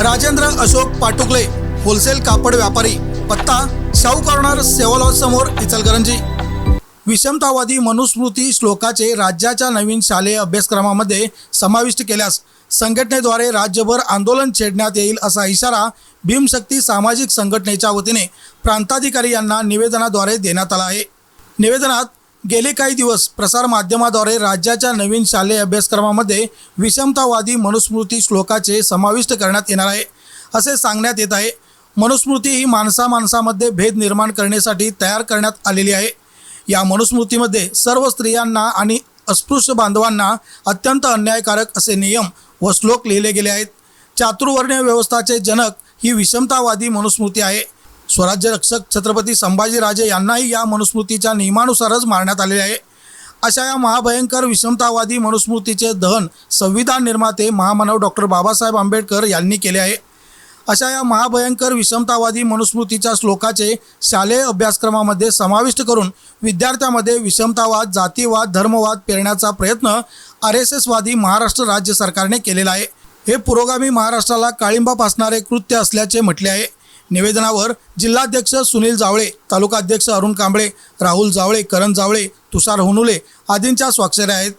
Rajendra Ashok Patukale wholesale कापड व्यापारी पत्ता शाहू कॉर्नर सेवा समोर इचलकरंजी. विषमतावादी मनुस्मृती श्लोकाचे राज्याच्या नवीन शालेय अभ्यासक्रमामध्ये समाविष्ट केल्यास संघटनेद्वारे राज्यभर आंदोलन छेडण्यात येईल असा इशारा भीमशक्ती सामाजिक संघटनेच्या वतीने प्रांताधिकारी यांना निवेदनाद्वारे देण्यात आला आहे. निवेदनात गेले काही दिवस प्रसारमाध्यमाद्वारे राज्याच्या नवीन शालेय अभ्यासक्रमामध्ये विषमतावादी मनुस्मृती श्लोकाचे समाविष्ट करण्यात येणार आहे असे सांगण्यात येत आहे. मनुस्मृती ही माणसा माणसामध्ये भेद निर्माण करण्यासाठी तयार करण्यात आलेली आहे. या मनुस्मृतीमध्ये सर्व स्त्रियांना आणि अस्पृश्य बांधवांना अत्यंत अन्यायकारक असे नियम व श्लोक लिहिले गेले आहेत. चातुर्वर्ण्य व्यवस्थाचे जनक ही विषमतावादी मनुस्मृती आहे. स्वराज्य रक्षक छत्रपती संभाजीराजे यांनाही या मनुस्मृतीच्या नियमानुसारच मारण्यात आलेले आहे. अशा या महाभयंकर विषमतावादी मनुस्मृतीचे दहन संविधान निर्माते महामानव डॉक्टर बाबासाहेब आंबेडकर यांनी केले आहे. अशा या महाभयंकर विषमतावादी मनुस्मृतीच्या श्लोकाचे शालेय अभ्यासक्रमामध्ये समाविष्ट करून विद्यार्थ्यामध्ये विषमतावाद जातीवाद धर्मवाद पेरण्याचा प्रयत्न आर एस एसवादी महाराष्ट्र राज्य सरकारने केलेला आहे. हे पुरोगामी महाराष्ट्राला काळिंबा फासणारे कृत्य असल्याचे म्हटले आहे. निवेदनावर जिल्हाध्यक्ष सुनील जावळे तालुकाध्यक्ष अरुण कांबळे राहुल जावळे करण जावळे तुषार होनुले आदींच्या स्वाक्षऱ्या आहेत.